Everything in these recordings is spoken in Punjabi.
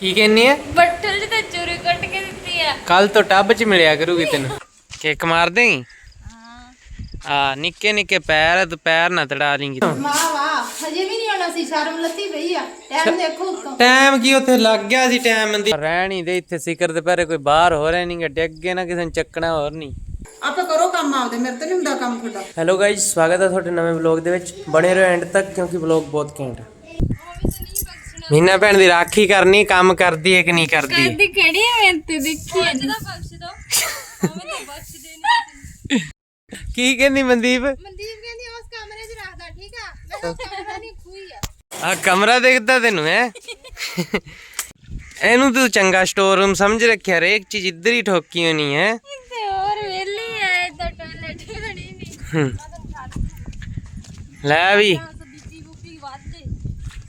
ਕੀ ਕਹਿੰਨੀ ਹੈ ਬੱਠਲ ਤੇ ਚੂਰੀ ਕੱਟ ਕੇ ਦਿੱਤੀ ਆ। ਕੱਲ ਤੋਂ ਟੱਬ 'ਚ ਮਿਲਿਆ ਕਰੂਗੀ ਤੈਨੂੰ। ਕਿੱਕ ਮਾਰ ਦੇਂਗੀ ਹਾਂ। ਆ ਨਿੱਕੇ ਨਿੱਕੇ ਪੈਰ ਆ, ਤੂੰ ਪੈਰ ਨਾ ਤੜਾ ਲੇਂਗੀ ਵਾਹ ਵਾਹ ਹਜੇ ਵੀ ਨਹੀਂ ਆਉਣਾ ਸੀ ਸ਼ਰਮ ਲੱਤੀ ਪਈ ਆ। ਟਾਈਮ ਦੇਖੋ ਉੱਤੋਂ। ਟਾਈਮ ਕੀ ਉੱਥੇ ਲੱਗ ਗਿਆ ਸੀ ਟਾਈਮ ਦੀ? ਰਹਿ ਨਹੀਂ ਦੇ ਇੱਥੇ ਸਿਕਰ ਦੇ ਪੈਰੇ ਕੋਈ ਬਾਹਰ ਹੋ ਰਿਹਾ ਨਹੀਂ ਗੱਡੇ ਅੱਗੇ ਨਾ ਕਿਸੇ ਨੂੰ ਚੱਕਣਾ ਹੋਰ ਨਹੀਂ ਆਪੇ ਕਰੋ ਕੰਮ ਆਪਦੇ ਮੇਰੇ ਤੇ ਨਹੀਂ ਹੁੰਦਾ ਕੰਮ ਤੁਹਾਡਾ। ਹੈਲੋ ਗਾਇਜ਼ ਸਵਾਗਤ ਹੈ ਤੁਹਾਡੇ ਨਵੇਂ ਵਲੌਗ ਦੇ ਵਿੱਚ। ਬਣੇ ਰਹੋ ਐਂਡ ਤੱਕ ਕਿਉਂਕਿ ਵਲੌਗ ਬਹੁਤ ਘੈਂਟ ਹੈ ਮੀਨਾ ਭੈਣ ਦੀ ਰਾਖੀ ਕਰਨੀ ਕੰਮ ਕਰਦੀ ਹੈ ਕਿ ਨਹੀਂ ਕਰਦੀ? ਕਰਦੀ ਕਿਹੜੀ ਮੈਂ ਤੇ ਦੇਖੀ ਅੱਜ ਦਾ ਬਖਸ਼ ਦੋ। ਮੈਂ ਤਾਂ ਬਖਸ਼ ਦੇਣੀ ਕੀ ਕਹਿੰਦੀ ਮਨਦੀਪ? ਮਨਦੀਪ ਕਹਿੰਦੀ ਉਸ ਕਮਰੇ 'ਚ ਰੱਖਦਾ ਠੀਕ ਆ? ਮੈਂ ਕਿਹਾ ਉਸ ਕਮਰਾ ਨਹੀਂ ਖੂਈ ਆ। ਆ ਕਮਰਾ ਦੇਖਦਾ ਤੈਨੂੰ ਹੈ? ਇਹਨੂੰ ਤੂੰ ਚੰਗਾ ਸਟੋਰ ਰੂਮ ਸਮਝ ਰੱਖਿਆ ਰੇ ਇੱਕ ਚੀਜ਼ ਇੱਧਰ ਹੀ ਠੋਕੀ ਹੋਣੀ ਹੈ? ਤੇ ਹੋਰ ਵੇਲੀ ਆ ਇਦਾਂ ਟਾਇਲਟ ਹੀ ਬਣੀ ਨਹੀਂ। ਲੈ ਵੀ।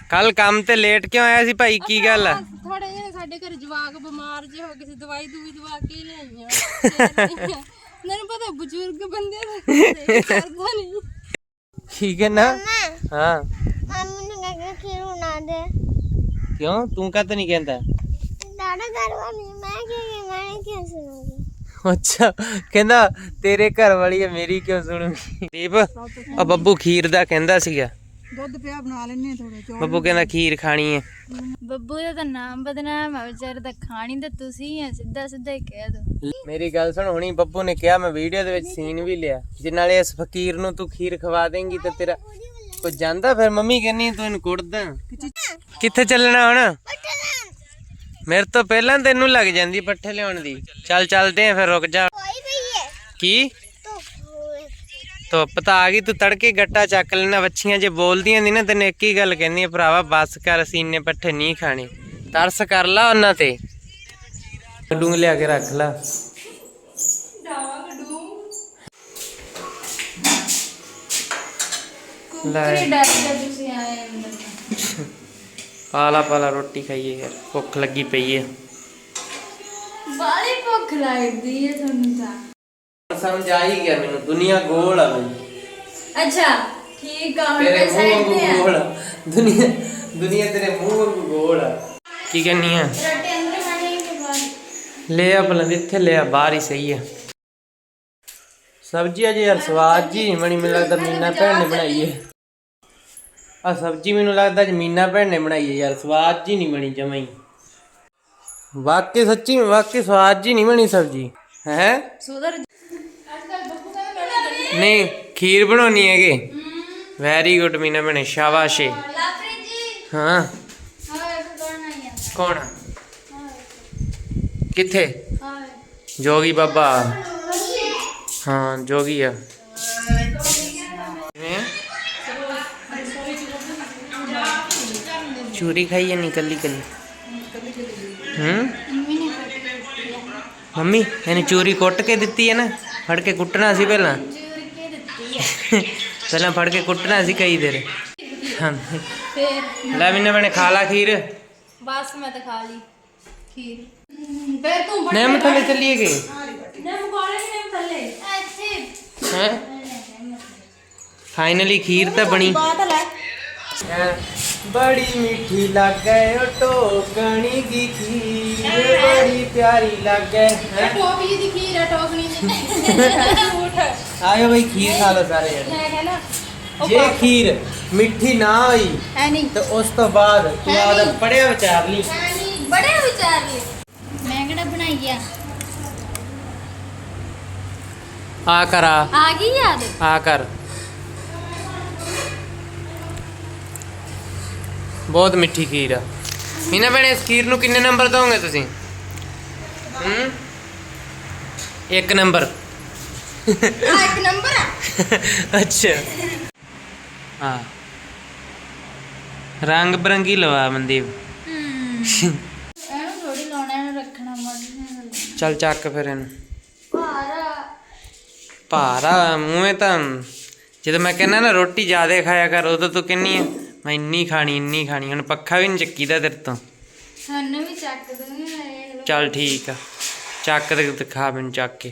ਕੱਲ ਕੰਮ ਤੇ ਲੇਟ ਕਿਉਂ ਆਇਆ ਸੀ ਭਾਈ? ਕੀ ਗੱਲ ਆ? ਥੋੜੇ ਜਿਹੇ ਸਾਡੇ ਘਰ ਜਵਾਕ ਬਿਮਾਰ ਜੇ ਹੋ ਗਏ ਸੀ ਦਵਾਈ ਦੂਈ ਦਵਾ ਕੇ ਲਿਆਈਆਂ। ਮੈਨੂੰ ਪਤਾ ਬਜ਼ੁਰਗ ਬੰਦੇ ਦਾ ਕਰਦਾ ਨਹੀਂ। ਕੀ ਕਹਿਣਾ ਹਾਂ। ਮੰਮੀ ਨੂੰ ਕਹਿੰਦਾ ਖੀਰੂ ਨਾ ਦੇ। ਕਿਉਂ? ਤੂੰ ਕਦ ਨਹੀਂ ਕਹਿੰਦਾ? ਦਾਦਾ ਕਰਵਾ ਨਹੀਂ ਮੈਂ ਕੀ ਮੈਂ ਕੀ ਸੁਣੂਗੀ? ਅੱਛਾ ਕਹਿੰਦਾ ਤੇਰੇ ਘਰ ਵਾਲੀ ਹੈ ਮੇਰੀ ਕਿਉਂ ਸੁਣੂਗੀ? ਦੀਪ ਆ ਬੱਬੂ ਖੀਰ ਦਾ ਕਹਿੰਦਾ ਸੀਗਾ। ਦੁੱਧ ਪਿਆ ਬਣਾ ਲੈਣੇ ਥੋੜੇ ਚੌਲ। ਬੱਬੂ ਕਹਿੰਦਾ ਖੀਰ ਖਾਣੀ ਹੈ ਬੱਬੂ ਦਾ ਤਾਂ ਨਾਮ ਬਦਨਾਮ ਆ ਵਿਚਾਰੇ ਦਾ ਖਾਣੀ ਤਾਂ ਤੁਸੀਂ ਆ ਸਿੱਧਾ ਸਿੱਧਾ ਹੀ ਕਹਿ ਦੋ। ਮੇਰੀ ਗੱਲ ਸੁਣ ਹੁਣੀ ਬੱਬੂ ਨੇ ਕਿਹਾ ਮੈਂ ਵੀਡੀਓ ਦੇ ਵਿੱਚ ਸੀਨ ਵੀ ਲਿਆ ਜੇ ਨਾਲੇ ਇਸ ਫਕੀਰ ਨੂੰ ਤੂੰ ਖੀਰ ਖਵਾ ਦੇਂਗੀ ਤੇ ਤੇਰਾ ਕੋਈ ਜਾਂਦਾ ਫਿਰ? ਮੰਮੀ ਕਹਿੰਨੀ ਤੂੰ ਇਹਨੂੰ ਕੁੱਟਦਾ। ਕਿੱਥੇ ਚੱਲਣਾ ਹੁਣ? ਮੇਰੇ ਤੋਂ ਪਹਿਲਾਂ ਤੈਨੂੰ ਲੱਗ ਜਾਂਦੀ ਪੱਠੇ ਲਿਆਉਣ ਦੀ। ਚੱਲ ਚੱਲਦੇ ਆ ਫਿਰ ਰੁਕ ਜਾ। ਹੈ। ਕੀ? ਧੁੱਪ ਤਾਂ ਆ ਗਈ ਤੂੰ ਤੜਕੇ ਗੱਟਾ ਚੱਕ ਲੈਣਾ ਵੱਛੀਆਂ ਜੇ ਬੋਲਦੀਆਂ ਨਹੀਂ ਨਾ ਤੈਨੂੰ ਇੱਕ ਹੀ ਗੱਲ ਕਹਿੰਦੀ ਆ ਭਰਾਵਾ ਬੱਸ ਕਰ ਅਸੀਂ ਇੰਨੇ ਪੱਠੇ ਨਹੀਂ ਖਾਣੇ। ਤਰਸ ਕਰ ਲਾ ਉਹਨਾਂ ਤੇ। ਡੂੰਗ ਲਿਆ ਕੇ ਰੱਖ ਲਾ। ਲੈ। ਡਰ ਗਿਆ ਤੁਸੀਂ ਆਏ ਅੰਦਰ ਪਾਲਾ ਪਾਲਾ ਰੋਟੀ ਖਾਈਏ ਯਾਰ ਭੁੱਖ ਲੱਗੀ ਪਈ ਹੈ ਬਾਲੀ ਭੁੱਖ ਲੱਗਦੀ ਹੈ ਤੁਹਾਨੂੰ ਤਾਂ। ਸਮਝ ਆ ਹੀ ਗਿਆ ਮੈਨੂੰ ਦੁਨੀਆ ਗੋਲ ਆ ਬਈ ਅੱਛਾ ਠੀਕ ਆ ਹੁਣ ਤੇਰੇ ਤੇ ਮੂੰਹ ਸਾਈਡ ਵਾਂਗੂ ਤੇ ਆ। ਗੋਲ ਆ। ਦੁਨੀਆ ਦੁਨੀਆ ਤੇਰੇ ਮੂੰਹ ਵਾਂਗੂ ਗੋਲ ਆ। ਕੀ ਕਰਨੀ ਆ? ਰੋਟੀ ਅੰਦਰ ਖਾਣੇ ਕੇ ਬਾਅਦ ਲੈ ਆ ਭਲਾ ਇੱਥੇ ਲੈ ਆ ਬਾਹਰ ਹੀ ਸਹੀ ਆ। ਸਬਜ਼ੀ ਅਜੇ ਯਾਰ ਸਵਾਦ ਜੀ ਨਹੀਂ ਬਣੀ ਮੈਨੂੰ ਲੱਗਦਾ ਮੀਨਾ ਭੈਣ ਨੇ ਬਣਾਈ ਹੈ। ਆ ਸਬਜ਼ੀ ਮੈਨੂੰ ਲੱਗਦਾ ਅੱਜ ਮੀਨਾ ਭੈਣ ਨੇ ਬਣਾਈ ਹੈ ਯਾਰ ਸਵਾਦ ਜੀ ਨਹੀਂ ਬਣੀ ਜਮਾਂ ਹੀ। ਵਾਕਈ ਸੱਚੀ ਵਾਕਈ ਸਵਾਦ ਜੀ ਨਹੀਂ ਬਣੀ ਸਬਜ਼ੀ। ਹੈ? ਸੁਧਰ ਨਹੀਂ ਖੀਰ ਬਣਾਉਣੀ ਹੈਗੇ। ਵੈਰੀ ਗੁੱਡ ਮੀਨਾ ਭੈਣੇ ਸ਼ਾਬਾਸ਼ ਲਾਪਰੀ ਜੀ। ਹਾਂ। ਹਾਂ ਕੌਣ ਆਇਆ ਕੌਣ? ਕਿੱਥੇ? ਹਾਂ ਜੋਗੀ ਬਾਬਾ। ਹਾਂ। ਜੋਗੀ ਆ? ਚੂਰੀ ਖਾਈ ਨਹੀਂ ਕੱਲੀ ਕੱਲੀ। ਹੂੰ। ਮੰਮੀ ਇਹਨੇ ਚੂਰੀ ਕੁੱਟ ਕੇ ਦਿੱਤੀ ਹੈ ਨਾ? ਫੜ ਕੇ ਕੁੱਟਣਾ ਸੀ ਪਹਿਲਾਂ? ਚੂਰ ਕੇ ਦਿੱਤੀ ਆ ਪਹਿਲਾਂ ਫੜ ਕੇ ਕੁੱਟਣਾ ਸੀ ਕਈ ਦੇਰ। ਫੇਰ ਲੈ ਮੈਨੇ ਬਣੇ ਖਾ ਲਾ ਖੀਰ। ਬਸ ਮੈਂ ਤਾਂ ਖਾ ਲਈ ਖੀਰ। ਫੇਰ ਤੂੰ ਨੈਮ ਥੱਲੇ ਚੱਲੀਏ ਗਏ ਨਾ ਮਗਾਲੇ ਨੇ ਥੱਲੇ। ਅੱਛੇ ਹੈ? ਫਾਈਨਲੀ ਖੀਰ ਤਾਂ ਬਣੀ। ਬਾਤ ਲੈ। ਬੜੀ ਮਿੱਠੀ ਲੱਗੇ ਓ ਟੋਕਣੀ ਦੀ ਖੀਰ। ਬੜੀ ਪਿਆਰੀ ਲੱਗੇ ਹੈਂ? ਟੋਪੀ ਦੀ ਖੀਰ ਹੈ ਟੋਕਣੀ ਦੀ ਆਇਓ ਬਈ ਖੀਰ ਖਾ ਲਓ ਸਾਰੇ ਜਣੇ। ਮੈਂ ਕਹਿੰਦਾ ਜੇ ਖੀਰ ਮਿੱਠੀ ਨਾ ਹੋਈ ਐ ਨਹੀਂ। ਤੇ ਉਸ ਤੋਂ ਬਾਅਦ ਤੂੰ ਨੀ। ਪੜਿਆ ਵਿਚਾਰ ਲਈ। ਬੜੇ ਵਿਚਾਰ ਲਈ। ਮੈਂ ਕਿਹੜਾ ਬਣਾਈ ਆ? ਆ ਕਰ ਆ। ਆ ਗਈ ਯਾਦ? ਆ ਕਰ। ਬਹੁਤ ਮਿੱਠੀ ਖੀਰ ਆ। ਮੀਨਾ ਭੈਣੇ ਇਸ ਖੀਰ ਨੂੰ ਕਿੰਨੇ ਨੰਬਰ ਦੋਗੇ ਤੁਸੀਂ? ਹੂੰ? ਇੱਕ ਨੰਬਰ। ਆ ਇੱਕ ਨੰਬਰ ਆ? ਅੱਛਾ। ਹਾਂ। ਰੰਗ ਬਰੰਗੀ ਲਵਾ ਮਨਦੀਪ। ਇਹਨੂੰ ਥੋੜੀ ਲਾਉਣਾ ਇਹਨੂੰ ਰੱਖਣਾ ਮੜ ਚੱਲ ਚੱਕ ਫਿਰ ਇਹਨੂੰ। ਭਾਰਾ ਭਾਰਾ ਮੂੰਹੇ ਤਾਂ ਜਦੋਂ ਮੈਂ ਕਹਿੰਦਾ ਨਾ ਰੋਟੀ ਜ਼ਿਆਦਾ ਖਾਇਆ ਕਰ ਉਦੋਂ ਤੂੰ ਕਹਿੰਨੀ ਆ ਮੈਂ ਇੰਨੀ ਖਾਣੀ ਇੰਨੀ ਖਾਣੀ ਹੁਣ ਪੱਖਾ ਵੀ ਨਹੀਂ ਚੱਕੀਦਾ ਤੇਰੇ ਤੋਂ। ਸਾਨੂੰ ਵੀ ਚੱਕ ਦੂੰਗੀ ਚੱਲ ਠੀਕ ਆ। ਚੱਕ ਤੇ ਦਿਖਾ ਮੈਨੂੰ ਚੱਕ ਕੇ।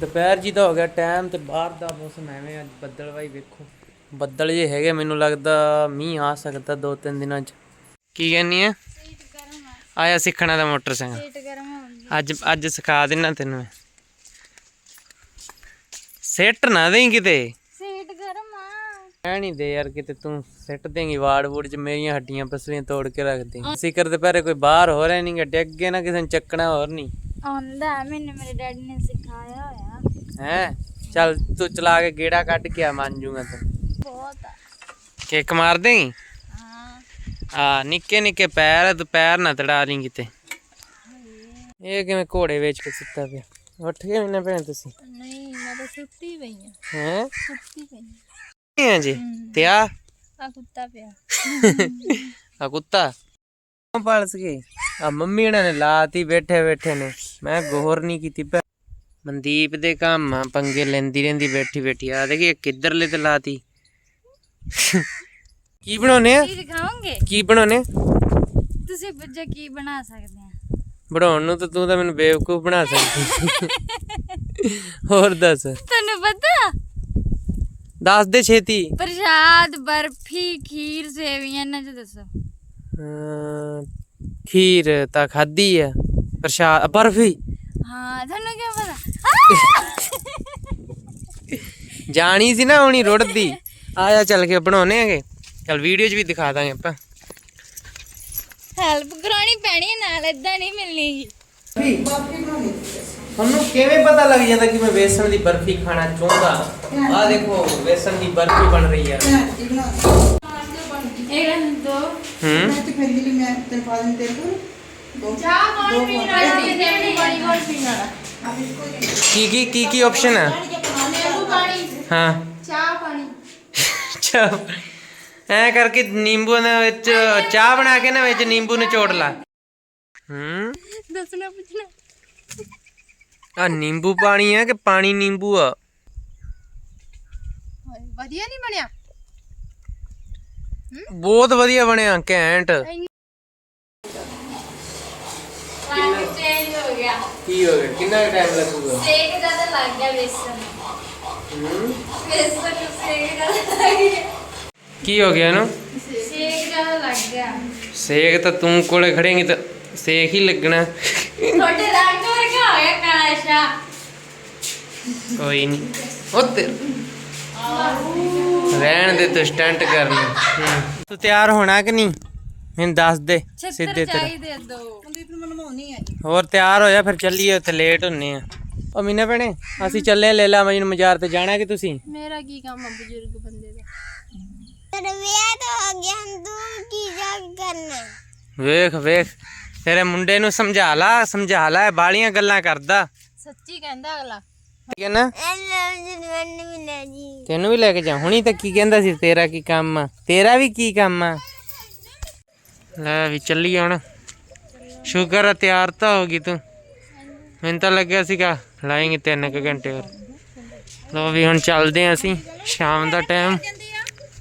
ਦੁਪਹਿਰ ਜੀ ਦਾ ਹੋ ਗਿਆ ਟਾਈਮ ਤੇ ਬਾਹਰ ਦਾ ਮੌਸਮ ਐਵੇਂ ਅੱਜ ਬੱਦਲ ਵਾਈ ਵੇਖੋ। ਬੱਦਲ ਜੇ ਹੈਗੇ ਮੈਨੂੰ ਲੱਗਦਾ ਮੀਂਹ ਆ ਸਕਦਾ ਦੋ ਤਿੰਨ ਦਿਨਾਂ ਚ। ਕੀ ਕਹਿੰਨੀ ਹੈ ਆਇਆ ਸਿੱਖਣਾ ਦਾ ਮੋਟਰਸਾਈਕਲ ਪੇਟ ਗਰਮ ਹੁੰਦੀ ਅੱਜ ਅੱਜ ਸਿਖਾ ਦੇਣਾ ਤੈਨੂੰ ਸਿੱਟ ਨਾ ਦੇਈ ਕਿਤੇ। ਐ ਨਹੀਂ ਦੇ ਯਾਰ ਕਿਤੇ ਤੂੰ ਸਿੱਟ ਦੇਂਗੀ ਵਾੜ ਵੂੜ ਚ ਮੇਰੀਆਂ ਹੱਡੀਆਂ ਪਸਲੀਆਂ ਤੋੜ ਕੇ ਰੱਖ ਦੇ। ਸਿਕਰ ਦੇ ਪਹਿਰੇ ਕੋਈ ਬਾਹਰ ਹੋ ਰਿਹਾ ਨਹੀਂ ਗੱਡੇ ਅੱਗੇ ਨਾ ਕਿਸੇ ਨੂੰ ਚੱਕਣਾ ਹੋਰ ਨਹੀਂ ਆਉਂਦਾ ਮੈਨੂੰ ਮੇਰੇ ਡੈਡੀ ਨੇ ਸਿਖਾਇਆ ਹੋਇਆ। ਹੈ? ਚੱਲ ਤੂੰ ਚਲਾ ਕੇ ਗੇੜਾ ਕੱਢ ਕੇ ਆ ਮੰਨ ਜੂਗਾ ਤੂੰ ਬਹੁਤ ਕਿੱਕ ਮਾਰ ਦੇਂਗੀ? ਹਾਂ। ਆ ਨਿੱਕੇ ਨਿੱਕੇ ਪੈਰ ਤੂੰ ਪੈਰ ਨਾ ਤੜਾ ਲਈ ਕਿਤੇ। ਇਹ ਕਿਵੇਂ ਘੋੜੇ ਵੇਚ ਕੇ ਸੁੱਤਾ ਪਿਆ? ਉੱਠ ਕੇ ਮੈਨਾਂ ਭੈਣ ਤੁਸੀਂ। ਨਹੀਂ ਮੈਂ ਤਾਂ ਸੁੱਤੀ ਪਈ ਹੈ। ਸੁੱਤੀ ਪਈ ਹਾਂ ਜੀ? ਤੇ ਆ? ਆ ਕੁੱਤਾ ਪਿਆ। ਆ ਕੁੱਤਾ? ਪਾਲਸ ਗਈ? ਆ ਮੰਮੀ ਇਹਨਾਂ ਨੇ ਲਾਤੀ ਬੈਠੇ ਬੈਠੇ ਨੇ। ਮੈਂ ਗੌਰ ਨਹੀਂ ਕੀਤੀ ਪੈ ਮਨਦੀਪ ਦੇ ਕੰਮ ਆ ਪੰਗੇ ਲੈਂਦੀ ਰਹਿੰਦੀ ਬੈਠੀ ਬੈਠੀ। ਆ ਦੇਖੀ ਕਿੱਧਰਲੇ ਤੇ ਲਾਤੀ? ਕੀ ਬਣਾਉਨੇ ਆ? ਕੀ ਦਿਖਾਓਗੇ? ਕੀ ਬਣਾਉਨੇ? ਆ? ਤੁਸੀਂ ਪੁੱਛੋ ਕੀ ਬਣਾ ਸਕਦੇ ਆ? ਬਣਾਉਣ ਨੂੰ ਤਾਂ ਤੂੰ ਤਾਂ ਮੈਨੂੰ ਬੇਵਕੂਫ ਬਣਾ ਸਕਦੀ। ਹੋਰ ਦੱਸ। ਤੁਹਾਨੂੰ ਪਤਾ ਦੱਸ ਦੇ ਛੇਤੀ। ਪ੍ਰਸ਼ਾਦ ਬਰਫੀ ਖੀਰ ਸੇਵੀਆਂ ਇਹਨਾਂ ਚ ਦੱਸੋ। ਅਮ, ਖੀਰ ਤਾਂ ਖਾਦੀ ਆ। ਪ੍ਰਸ਼ਾਦ ਬਰਫੀ। ਹਾਂ ਤੁਹਾਨੂੰ ਕੀ ਪਤਾ? ਜਾਣੀ ਸੀ ਨਾ ਹੁਣੀ ਰੁੜਦੀ। ਆ ਜਾ ਚੱਲ ਕੇ ਬਣਾਉਨੇ ਆਗੇ। ਚੱਲ ਵੀਡੀਓ 'ਚ ਵੀ ਦਿਖਾ ਦਾਂਗੇ ਆਪਾਂ। ਹੈਲਪ ਕਰਾਉਣੀ ਪੈਣੀ ਹੈ, ਨਾਲ ਇਦਾਂ ਨਹੀਂ ਮਿਲਣੀ। ਤੁਹਾਨੂੰ ਕਿਵੇਂ ਪਤਾ ਲੱਗ ਜਾਂਦਾ ਕਿ ਮੈਂ ਵੇਸਣ ਦੀ ਬਰਫੀ ਖਾਣਾ ਚਾਹੁੰਦਾ? ਆ ਦੇਖੋ ਵੇਸਣ ਦੀ ਬਰਫੀ ਬਣ ਰਹੀ ਆ। ਇਹ ਦੋ। ਹੂੰ? ਪੀਣ ਪੀਣ ਕੀ ਕੀ ਕੀ ਕੀ ਆਪਸ਼ਨ ਨਿੰਬੂ ਪਾਣੀ। ਹਾਂ। ਚਾਹ ਪਾਣੀ। ਚਾਹ। ਐ ਕਰਕੇ ਨਿੰਬੂ ਦੇ ਵਿੱਚ ਚਾਹ ਬਣਾ ਕੇ ਨਾ ਵਿੱਚ ਨਿੰਬੂ ਨਿਚੋੜ ਲਾ। ਹੂੰ? ਦੱਸਣਾ ਪੁੱਛਣਾ। ਆ ਨਿੰਬੂ ਪਾਣੀ ਆ ਕਿ ਪਾਣੀ ਨਿੰਬੂ ਆ? ਵਧੀਆ ਨਹੀਂ ਬਣਿਆ? ਬਹੁਤ ਵਧੀਆ ਬਣਿਆ ਘੈਂਟ। ਪਾਣੀ ਚੇਂਜ ਹੋ ਗਿਆ। ਕੀ ਹੋ ਗਿਆ? ਕਿੰਨਾ ਟਾਈਮ ਲੱਗੂਗਾ? ਸੇਕ ਜ਼ਿਆਦਾ ਲੱਗ ਗਿਆ ਵੇਸਣ ਵੇਸਣ ਨੂੰ ਸੇਕ ਜ਼ਿਆਦਾ ਲੱਗ ਗਿਆ। ਕੀ ਹੋ ਗਿਆ ਇਹਨੂੰ ਸੇਕ ਜ਼ਿਆਦਾ ਲੱਗ ਗਿਆ। ਸੇਕ ਤਾਂ ਤੂੰ ਕੋਲੇ ਖੜੇਂਗੀ ਤਾਂ ਸੇਕ ਹੀ ਲੱਗਣਾ। ਤੁਹਾਡੇ ਰੰਗ ਕੋਈ ਨਹੀਂ। ਉੱਧਰ ਰਹਿਣ ਦੇ ਤੂੰ ਸਟੰਟ ਕਰਨ। ਤੂੰ ਤਿਆਰ ਹੋਣਾ ਕਿ ਨਹੀਂ? ਮੈਨੂੰ ਦੱਸ ਦੇ ਸਿੱਧੇ ਤੇ ਹੋਰ ਤਿਆਰ ਹੋ ਜਾ ਫਿਰ ਚੱਲੀਏ ਉੱਥੇ ਲੇਟ ਹੁੰਨੇ ਆ। ਉਹ ਮੀਨਾ ਭੈਣੇ ਅਸੀਂ ਚੱਲੇ ਲੈਲਾ ਮਜਨ ਮਜ਼ਾਰ ਤੇ। ਜਾਣਾ ਕਿ ਤੁਸੀਂ? ਮੇਰਾ ਕੀ ਕੰਮ ਆ ਬਜ਼ੁਰਗ ਬੰਦੇ ਦਾ? ਵਿਆਹ ਹੋ ਗਿਆ ਹਮ ਕੀ ਜਗ ਕਰਨਾ? ਵੇਖ ਵੇਖ। ਤੇਰੇ ਮੁੰਡੇ ਨੂੰ ਸਮਝਾ ਲਾ ਸਮਝਾ ਲਾ ਇਹ ਬਾਲੀਆਂ ਗੱਲਾਂ ਕਰਦਾ। ਸੱਚੀ ਕਹਿੰਦਾ ਅਗਲਾ। ਕਹਿੰਦਾ? ਤੈਨੂੰ ਵੀ ਲੈ ਕੇ ਜਾ ਹੁਣੀ ਤਾਂ ਕੀ ਕਹਿੰਦਾ ਸੀ ਤੇਰਾ ਕੀ ਕੰਮ ਤੇਰਾ ਵੀ ਕੀ ਕੰਮ ਆ? ਲੈ ਵੀ ਚੱਲੀ ਹੁਣ। ਸ਼ੁਕਰ ਆ ਤਿਆਰ ਤਾਂ ਹੋ ਗਈ ਤੂੰ। ਮੈਨੂੰ ਤਾਂ ਲੱਗਿਆ ਸੀਗਾ ਲਾਏਂਗੇ ਤਿੰਨ ਕ ਘੰਟੇ ਹੋਰ। ਲੋ ਵੀ ਹੁਣ ਚੱਲਦੇ ਆ ਅਸੀਂ ਸ਼ਾਮ ਦਾ ਟਾਈਮ।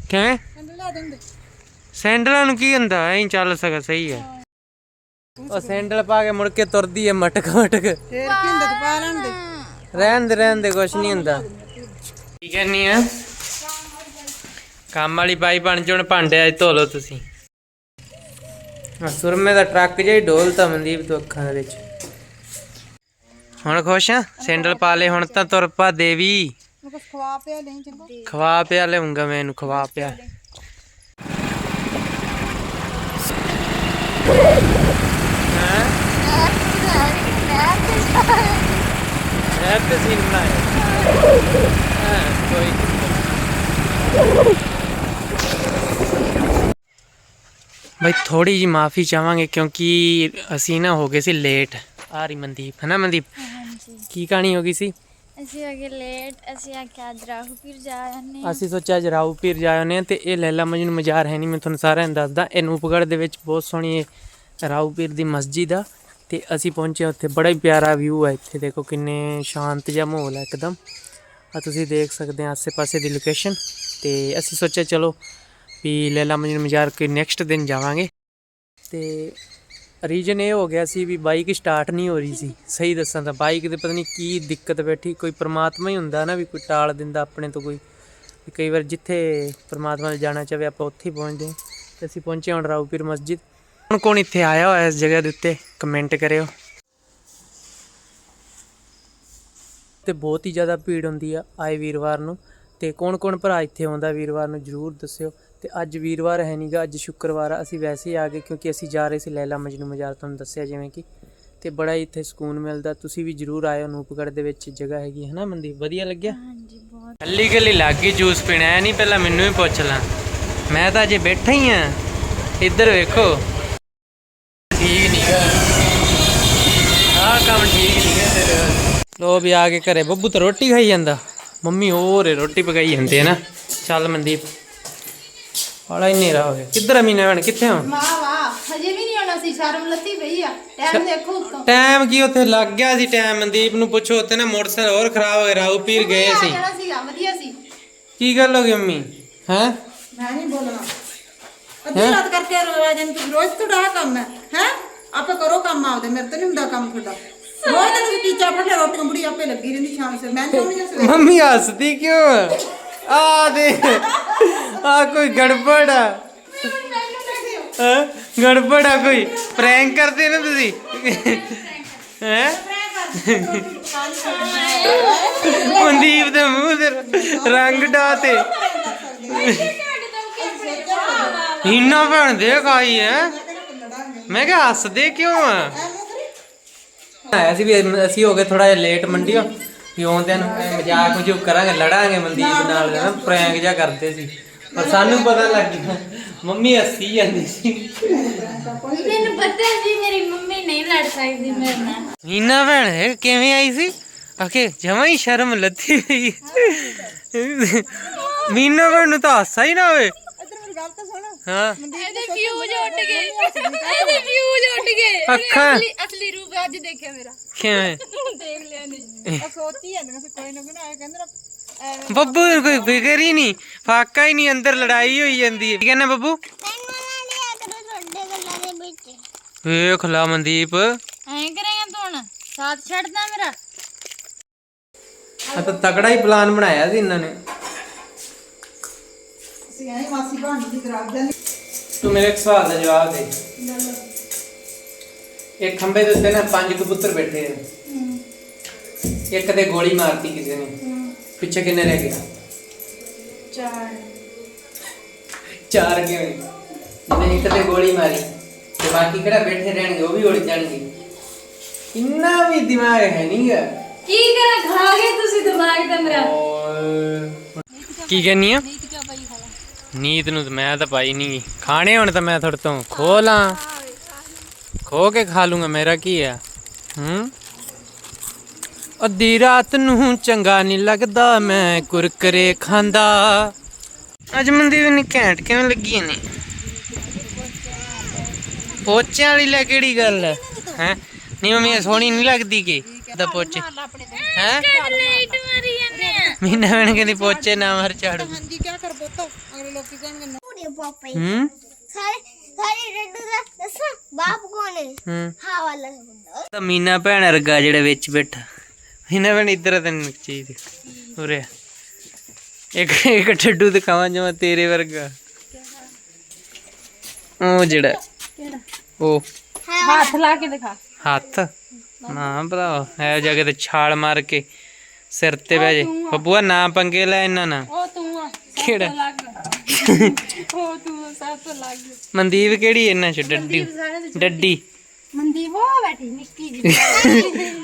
ਕਿਵੇਂ? ਸੈਂਡਲਾਂ ਨੂੰ ਕੀ ਹੁੰਦਾ ਐਂ ਚੱਲ ਸਕਦਾ ਸਹੀ ਹੈ ਉਹ ਸੈਂਡਲ ਪਾ ਕੇ ਮੁੜ ਕੇ ਤੁਰਦੀ ਹੈ ਮਟਕ ਮਟਕ। ਰਹਿਣ ਦੇ ਰਹਿਣ ਦੇ ਕੁਛ ਨਹੀਂ ਹੁੰਦਾ। ਕੀ ਕਹਿੰਨੀ ਆ? ਕੰਮ ਵਾਲੀ ਬਾਈ ਬਣ ਜਾਣ ਭਾਂਡੇ ਅੱਜ ਧੋ ਲਓ ਤੁਸੀਂ। ਆ ਸੁਰਮੇ ਦਾ ਟਰੱਕ ਜਿਹਾ ਹੀ ਡੋਲਤਾ ਮਨਦੀਪ ਤੋਂ ਅੱਖਾਂ ਦੇ ਵਿੱਚ। ਹੁਣ ਖੁਸ਼ ਆ? ਸੈਂਡਲ ਪਾ ਲਏ ਹੁਣ ਤਾਂ ਤੁਰ ਪਾ ਦੇਵੀ। ਕੁਝ ਖਵਾ ਪਿਆ ਨਹੀਂ ਚੰਗਾ। ਖਵਾ ਪਿਆ ਲਿਆਉਂਗਾ ਮੈਂ ਇਹਨੂੰ ਖਵਾ ਪਿਆ ਹਾਂ ਬਈ ਥੋੜੀ ਜੀ ਮਾਫੀ ਚਾਹਾਂਗੇ ਕਿਉਂਕਿ ਅਸੀਂ ਨਾ ਹੋ ਗਏ ਸੀ ਲੇਟ ਆ ਰਹੀ ਮਨਦੀਪ ਹੈ ਨਾ ਮਨਦੀਪ? ਹਾਂਜੀ। ਕੀ ਕਹਾਣੀ ਹੋ ਗਈ ਸੀ? ਅਸੀਂ ਅਗੇ ਲੇਟ ਅਸੀਂ ਆਖਿਆ ਅੱਜ ਰਾਹੂ ਪੀਰ ਜਾ ਆਨੇ ਅਸੀਂ ਸੋਚਿਆ ਅੱਜ ਰਾਊ ਪੀਰ ਜਾ ਆਉਂਦੇ ਹਾਂ ਤੇ ਇਹ ਲੈਲਾ ਮਜਨੂੰ ਮਜ਼ਾਰ ਹੈ ਨਹੀਂ ਮੈਂ ਤੁਹਾਨੂੰ ਸਾਰਿਆਂ ਨੂੰ ਦੱਸਦਾ ਇਹ ਨੂਪਗੜ੍ਹ ਦੇ ਵਿੱਚ ਬਹੁਤ ਸੋਹਣੀ ਰਾਊ ਪੀਰ ਦੀ ਮਸਜਿਦ ਆ। ਤੇ ਅਸੀਂ ਪਹੁੰਚੇ ਉੱਥੇ। ਬੜਾ ਹੀ ਪਿਆਰਾ ਵਿਊ ਹੈ ਇੱਥੇ। ਦੇਖੋ ਕਿੰਨੇ ਸ਼ਾਂਤ ਜਿਹਾ ਮਾਹੌਲ ਹੈ ਇੱਕਦਮ। ਆ ਤੁਸੀਂ ਦੇਖ ਸਕਦੇ ਆ ਆਸੇ-ਪਾਸੇ ਦੀ ਲੋਕੇਸ਼ਨ ਤੇ ਅਸੀਂ ਸੋਚਿਆ ਚਲੋ ਵੀ ਲੈਲਾ ਮਜਨੂੰ ਮਜ਼ਾਰ ਕੋਈ ਨੈਕਸਟ ਦਿਨ ਜਾਵਾਂਗੇ। ਤੇ ਰੀਜਨ ਇਹ ਹੋ ਗਿਆ ਸੀ ਵੀ ਬਾਈਕ ਸਟਾਰਟ ਨਹੀਂ ਹੋ ਰਹੀ ਸੀ। ਸਹੀ ਦੱਸਾਂ ਤਾਂ ਬਾਈਕ ਦੇ ਪਤਾ ਨਹੀਂ ਕੀ ਦਿੱਕਤ ਬੈਠੀ। ਕੋਈ ਪ੍ਰਮਾਤਮਾ ਹੀ ਹੁੰਦਾ ਨਾ ਵੀ ਕੋਈ ਟਾਲ ਦਿੰਦਾ ਆਪਣੇ ਤੋਂ ਕੋਈ। ਕਈ ਵਾਰ ਜਿੱਥੇ ਪ੍ਰਮਾਤਮਾ ਨੇ ਜਾਣਾ ਚਾਹਵੇ ਆਪਾਂ ਉੱਥੇ ਹੀ ਪਹੁੰਚਦੇ ਹਾਂ। ਤੇ ਅਸੀਂ ਪਹੁੰਚੇ ਹੁਣ ਰਾਊਪੀਰ ਮਸਜਿਦ। ਹੁਣ ਕੌਣ ਇੱਥੇ ਆਇਆ ਹੋਇਆ ਇਸ ਜਗ੍ਹਾ ਦੇ ਉੱਤੇ? ਕਮੈਂਟ ਕਰਿਓ। ਤੇ ਬਹੁਤ ਹੀ ਜ਼ਿਆਦਾ ਭੀੜ ਹੁੰਦੀ ਆ ਆਏ ਵੀਰਵਾਰ ਨੂੰ। ਤੇ ਕੌਣ ਕੌਣ ਭਰਾ ਇੱਥੇ ਆਉਂਦਾ ਵੀਰਵਾਰ ਨੂੰ ਜਰੂਰ ਦੱਸਿਓ। ਤੇ ਅੱਜ ਵੀਰਵਾਰ ਹੈ ਨਹੀਂਗਾ ਅੱਜ ਸ਼ੁੱਕਰਵਾਰ ਆ। ਅਸੀਂ ਵੈਸੇ ਹੀ ਆ ਗਏ ਕਿਉਂਕਿ ਅਸੀਂ ਜਾ ਰਹੇ ਸੀ ਲੈਲਾ ਮਜਨੂ ਮਜ਼ਾਰ ਤੁਹਾਨੂੰ ਦੱਸਿਆ ਜਿਵੇਂ ਕਿ। ਤੇ ਬੜਾ ਹੀ ਇੱਥੇ ਸਕੂਨ ਮਿਲਦਾ। ਤੁਸੀਂ ਵੀ ਜਰੂਰ ਆਇਓ ਨੂਪਗੜ ਦੇ ਵਿੱਚ ਜਗ੍ਹਾ ਹੈਗੀ ਹੈ ਨਾ ਮੰਦੀ। ਵਧੀਆ ਲੱਗਿਆ? ਹਾਂਜੀ ਬਹੁਤ। ਕੱਲੀ ਕੱਲੀ ਲੱਗ ਜੂਸ ਪੀਣਾ ਐ ਨਹੀਂ ਪਹਿਲਾਂ ਮੈਨੂੰ ਹੀ ਪੁੱਛ ਲਾਂ। ਮੈਂ ਤਾਂ ਅਜੇ ਬੈਠਾ ਹੀ ਆ। ਇੱਧਰ ਵੇਖੋ ਠੀਕ ਨਹੀਂ ਗਾ ਆਹ ਕੰਮ ਠੀਕ ਨਹੀਂ ਗਾ ਤੇਰੇ ਲੋ ਵੀ ਆ ਕੇ ਘਰੇ ਬੱਬੂ ਤਾਂ ਰੋਟੀ ਖਾਈ ਜਾਂਦਾ। ਮੰਮੀ ਹੋਰ ਰੋਟੀ ਪਕਾਈ ਜਾਂਦੇ ਆ ਨਾ। ਚੱਲ ਮਨਦੀਪ ਬੜਾ ਹੀ ਨੇਰਾ ਹੋ ਗਿਆ। ਕਿੱਧਰ ਆ ਮੀਨਾ ਭੈਣ ਕਿੱਥੇ ਆ ਵਾਹ ਵਾਹ ਹਜੇ ਵੀ ਨਹੀਂ ਆਉਣਾ ਸੀ ਸ਼ਰਮ ਲੱਤੀ ਪਈ ਆ। ਟਾਈਮ ਦੇਖੋ ਉੱਤੋਂ। ਟਾਈਮ ਕੀ ਉੱਥੇ ਲੱਗ ਗਿਆ ਸੀ ਟਾਈਮ ਮਨਦੀਪ ਨੂੰ ਪੁੱਛੋ ਉੱਥੇ ਨਾ ਮੋਟਰਸਾਈਕਲ ਹੋਰ ਖਰਾਬ ਹੋ ਗਿਆ ਰਾਉ ਪੀਰ ਗਏ ਸੀ। ਜਾਣਾ ਸੀਗਾ ਵਧੀਆ ਸੀ। ਕੀ ਗੱਲ ਹੋ ਗਈ ਮੰਮੀ? ਹੈ? ਮੈਂ ਨਹੀਂ ਬੋਲਣਾ। ਅੱਧੀ ਰਾਤ ਕਰਕੇ ਰੋਇਆ ਜਨ ਤੂੰ ਰੋਜ਼ ਤੁਹਾਡਾ ਕੰਮ ਹੈ ਹੈ? ਆਪੇ ਕਰੋ ਕੰਮ ਆਪਦੇ ਮੇਰੇ ਤੋਂ ਨਹੀਂ ਹੁੰਦਾ ਕੰਮ ਤੁਹਾਡਾ। ਰੋਜ਼ ਤਾਂ ਤੁਸੀਂ ਟੀਚਾ ਫੜ ਲਿਆ ਰੋਟੀ ਬੁੜੀ ਆਪੇ ਲੱਗੀ ਰਹਿੰਦੀ ਸ਼ਾਮ ਸੇ ਮੈਂ ਕਿਉਂ ਨਹੀਂ ਸਵੇਰੇ? ਮੰਮੀ ਹੱਸਦੀ ਕਿਉਂ? ਆ? ਦੇ। ਆ ਕੋਈ ਗੜਬੜ ਆ। ਹੈਂ? ਗੜਬੜ ਆ ਕੋਈ? ਪ੍ਰੈਂਕ ਕਰਦੇ ਨਾ ਤੁਸੀਂ। ਹੈ? ਮਨਦੀਪ ਦੇ ਮੂੰਹ ਤੇ ਰੰਗ ਡਾਤੇ ਇੰਨਾ ਭੈਣ ਦੇ ਕਾਈ ਹੈ ਮੈਂ ਕਿਹਾ ਹੱਸਦੇ ਕਿਉਂ ਆ? ਆਇਆ ਸੀ ਵੀ ਅਸੀਂ ਹੋ ਗਏ ਥੋੜਾ ਜਿਹਾ ਲੇਟ ਮੰਡੀਓ। ਵੀ ਆਉਂਦਿਆਂ ਨੂੰ ਐਂ ਮਜ਼ਾਕ ਮਜੂਕ ਕਰਾਂਗੇ ਲੜਾਂਗੇ ਮਨਦੀਪ ਨਾਲ ਨਾ। ਪ੍ਰੈਂਕ ਜਿਹਾ ਕਰਦੇ ਸੀ। ਪਰ ਸਾਨੂੰ ਪਤਾ ਲੱਗ ਗਿਆ ਮੰਮੀ ਹੱਸੀ ਜਾਂਦੀ ਸੀ। ਮੈਨੂੰ ਪਤਾ ਜੀ ਮੇਰੀ ਮੰਮੀ ਨਹੀਂ ਲੜ ਸਕਦੀ ਮੇਰੇ ਨਾਲ। ਮੀਨਾ ਭੈਣ ਹੈ ਕਿਵੇਂ ਆਈ ਸੀ? ਆਕੇ ਜਮਾਂ ਹੀ ਸ਼ਰਮ ਲੱਥੀ ਹੋਈ। ਮੀਨਾ ਭੈਣ ਨੂੰ ਤਾਂ ਹਾਸਾ ਹੀ ਨਾ ਹੋਵੇ। ਗੱਲ ਤਾਂ ਸੁਣ। ਹਾਂ। ਇਹਦੇ ਫਿਊਜ਼ ਉੱਡ ਗਏ। ਇਹਦੇ ਫਿਊਜ਼ ਉੱਡ ਗਏ। ਇਹਨੇ ਅੱਖਾਂ। ਅਸਲੀ ਅਸਲੀ ਰੂਪ ਅੱਜ ਦੇਖਿਆ ਮੇਰਾ। ਕਿਵੇਂ? ਦੇਖ ਲਿਆ ਨੇ ਆ ਸੋਚੀ ਜਾਂਦੀਆਂ ਸੀ ਕੋਈ ਨਾ ਕੋਈ ਨਾ ਆਏ ਕਹਿੰਦੇ ਨਾ ਐਵੇਂ ਬੱਬੂ ਕੋਈ ਫਿਕਰ ਹੀ ਨਹੀਂ। ਫਾਕਾ ਹੀ ਨਹੀਂ ਅੰਦਰ ਲੜਾਈ ਹੋਈ ਜਾਂਦੀ ਹੈ। ਕੀ ਕਹਿੰਦਾ ਬੱਬੂ? ਨਾ ਵੇਖ ਲਾ ਮਨਦੀਪ। ਐਂ ਕਰੇਗਾ ਤੂੰ ਹੁਣ। ਸਾਥ ਛੱਡਦਾ ਮੇਰਾ। ਆ ਤਾਂ ਤਕੜਾ ਹੀ ਪਲਾਨ ਬਣਾਇਆ ਸੀ ਇਹਨਾਂ ਨੇ। ਐਂ ਮਾਸੀ ਭਾਂਡੀ ਦੀ ਕਰਾ ਜਾਂਦੇ ਤੂੰ ਮੇਰੇ ਇੱਕ ਸਵਾਲ ਦਾ ਜਵਾਬ ਦੇ। ਇੱਕ ਖੰਬੇ ਦੇ ਉੱਤੇ ਨਾ ਪੰਜ ਕਬੂਤਰ ਬੈਠੇ ਨੇ ਇੱਕ ਤੇ ਗੋਲੀ ਮਾਰਤੀ ਕਿਸੇ ਨੇ। ਪਿੱਛੇ ਕਿੰਨੇ ਰਹਿ ਗਏ? ਚਾਰ। ਚਾਰ ਕਿਉਂ ਜਿਹਨੇ ਇੱਕ ਤੇ ਗੋਲੀ ਮਾਰੀ ਤੇ ਬਾਕੀ ਕਿਹੜਾ ਬੈਠੇ ਰਹਿਣਗੇ ਉਹ ਵੀ ਉੜ ਜਾਣਗੇ। ਇੰਨਾ ਵੀ ਦਿਮਾਗ ਹੈ ਨਹੀਂਗਾ ਕੀ ਕਰਾਂ ਖਾ ਗਏ ਤੁਸੀਂ ਦਿਮਾਗ ਤਾਂ ਮੇਰਾ ਕੀ ਕਹਿੰਨੀ ਆ? ਨੀਤ ਨੂੰ ਤਾਂ ਮੈਂ ਤਾਂ ਪਾਈ ਨਹੀਂ ਖਾਣੇ ਹੁਣ ਤਾਂ ਮੈਂ ਤੁਹਾਡੇ ਤੋਂ ਖੋ ਲਾਂ ਖੋ ਕੇ ਖਾ ਲੂੰਗਾ ਮੇਰਾ ਕੀ ਆ? ਹੂੰ? ਅੱਧੀ ਰਾਤ ਨੂੰ ਚੰਗਾ ਨਹੀਂ ਲੱਗਦਾ ਮੈਂ ਕੁਰਕਰੇ ਖਾਂਦਾ। ਅੱਜ ਮਨਦੀਪ ਨੇ ਘੈਂਟ ਕਿਵੇਂ ਲੱਗੀ ਨੇ ਪੋਚਿਆਂ ਵਾਲੀ ਲੈ ਕਿਹੜੀ ਗੱਲ ਹੈ? ਹੈ? ਨਹੀਂ ਮੰਮੀ ਸੋਹਣੀ ਨਹੀਂ ਲੱਗਦੀ ਕਿ? ਦਾ ਪੋਚੇ। ਹੈ? ਮੀਨਾ ਬਣ ਕਹਿੰਦੀ ਪੋਚੇ ਨਾ ਮਾਰ ਝਾੜੂ ਹਾਂਜੀ ਕੀ ਕਰ ਬੋਤੋ ਅਗਲੇ ਲੋਕੀ ਕਹਿਣਗੇ ਨਾ ਪੂਰੇ ਪਾਪੇ ਹੂੰ ਸਾਰੇ ਸਾਰੇ ਡੱਡੂ ਦਾ ਦੱਸਾਂ ਬਾਪ ਕੌਣ ਹੈ ਹੂੰ ਹਾਂ ਵਾਲਾ ਹੁੰਦਾ ਤਾਂ ਮੀਨਾ ਭੈਣ ਵਰਗਾ ਜਿਹੜਾ ਵਿੱਚ ਬੈਠਾ ਮੀਨਾ ਭੈਣ ਇੱਧਰ ਤੇ ਚੀਜ਼ ਉਰੇ ਆ। ਇੱਕ ਇੱਕ ਠੱਡੂ ਦਿਖਾਵਾਂ ਜਮਾ ਤੇਰੇ ਵਰਗਾ ਉਹ ਜਿਹੜਾ ਉਹ ਹੱਥ ਲਾ ਕੇ ਦਿਖਾ ਹੱਥ ਨਾ ਭਰਾ ਇਹ ਜਗ੍ਹਾ ਤੇ ਛਾਲ ਮਾਰ ਕੇ ਸਿਰ ਤੇ ਬਹਿ ਜੇ ਬੱਬੂਆ ਨਾ ਪੰਗੇ ਲੈ ਇਹਨਾਂ ਨਾਲ ਉਹ ਤੂੰ ਆ ਕਿਹੜਾ ਲੱਗ ਉਹ ਤੂੰ ਆ, ਸਭ ਤੋਂ ਲੱਗ ਮਨਦੀਪ ਕਿਹੜੀ ਇਹਨਾਂ ਚ ਡੱਡੀ। ਡੱਡੀ ਮਨਦੀਪ ਉਹ ਬੈਠੀ ਨਿੱਕੀ ਜੀ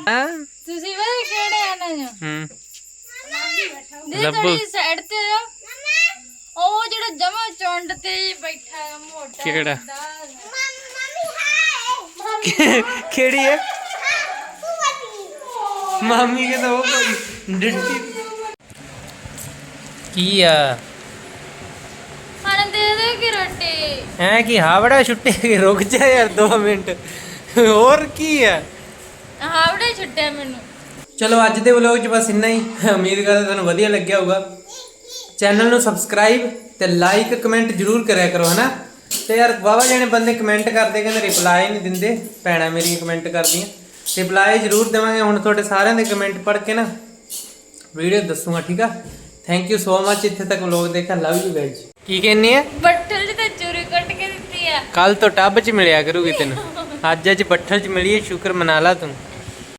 ਹਾਂ। ਤੁਸੀਂ ਵੇ ਕਿਹੜੇ ਆਨੇ ਜੋ ਹੂੰ। ਲੱਭੋ। ਸਾਈਡ ਤੇ ਉਹ ਜਿਹੜਾ ਜਮਾ ਚੁੰਡ ਤੇ ਬੈਠਾ ਹੈ ਮੋਟਾ ਕਿਹੜਾ? ਕਿਹੜੀ ਹੈ ਮਾਮੀ ਕਹਿੰਦਾ ਉਹ ਡੱਡੀ। ਕੀ ਆ? ਰੋਟੀ ਐ ਕੀ ਹਾਵੜਾ ਛੁੱਟੇ ਰੁਕ ਜਾ ਯਾਰ 2 ਮਿੰਟ। ਹੋਰ ਕੀ ਆ ਹਾਵੜੇ ਛੁੱਟਿਆ ਮੈਨੂੰ। ਚਲੋ ਅੱਜ ਦੇ ਵਲੌਗ 'ਚ ਬਸ ਇੰਨਾ ਹੀ। ਉਮੀਦ ਕਰਦਾ ਤੁਹਾਨੂੰ ਵਧੀਆ ਲੱਗਿਆ ਹੋਊਗਾ। ਚੈਨਲ ਨੂੰ ਸਬਸਕ੍ਰਾਈਬ ਤੇ ਲਾਈਕ ਕਮੈਂਟ ਜਰੂਰ ਕਰਿਆ ਕਰੋ ਹਨਾ? ਤੇ ਯਾਰ ਵਾਵਾ ਜਣੇ ਬੰਦੇ ਕਮੈਂਟ ਕਰਦੇ ਕਹਿੰਦੇ ਰਿਪਲਾਈ ਨਹੀਂ ਦਿੰਦੇ। ਭੈਣਾਂ ਮੇਰੀਆਂ ਕਮੈਂਟ ਕਰਦੀਆਂ। ਰਿਪਲਾਈ ਜਰੂਰ ਦੇਵਾਂਗੇ। ਹੁਣ ਤੁਹਾਡੇ ਸਾਰਿਆਂ ਦੇ ਕਮੈਂਟ ਪੜ੍ਹ ਕੇ ਨਾ ਵੀਡੀਓ ਦੱਸੂਗਾ ਠੀਕ ਆ? ਥੈਂਕ ਯੂ ਸੋ ਮਚ ਇੱਥੇ ਤੱਕ ਵਲੌਗ ਦੇਖਿਆ। ਲਵ ਯੂ ਗਾਇਜ਼ ਕੀ ਕਹਿੰਨੀ ਆ? ਬੱਠਲ ਤੇ ਚੂਰੀ ਕੱਟ ਕੇ ਦਿੱਤੀ ਆ ਕੱਲ ਤੋਂ ਟੱਬ 'ਚ ਮਿਲਿਆ ਕਰੂਗੀ ਤੈਨੂੰ। ਅੱਜ ਅੱਜ ਪੱਠਲ 'ਚ ਮਿਲੀਏ ਸ਼ੁਕਰ ਮਨਾ ਲਾ ਤੂੰ।